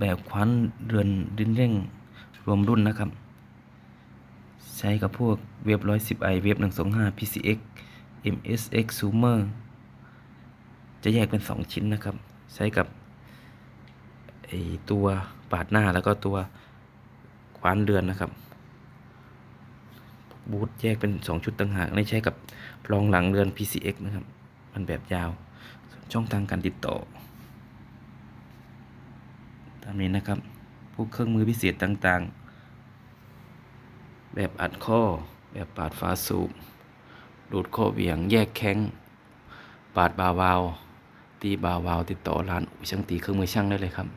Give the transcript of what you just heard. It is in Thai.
แบบคว้านเรือนดินเร่งรวมรุ่นนะครับ ใช้กับพวกเว็บ 110i เว็บ 125 PCX MSX Zoomer จะแยกเป็น 2 ชิ้นนะครับ ใช้กับไอตัวปาดหน้าแล้วก็ตัวคว้านเรือนนะครับบูทแยกเป็น 2 ชุดต่างหากไม่ใช้กับรองหลังเรือน PCX นะครับ มันแบบยาว ช่องทางการติดต่อามนี้นะครับพวกเครื่องมือพิเศษต่างๆ แบบอัดข้อ แบบปาดฝาสูบดูดข้อเหวี่ยง แยกแข้งปาดบาวาว ตีบาวาว ติดต่อร้านช่างตีเครื่องมือช่างได้เลยครับ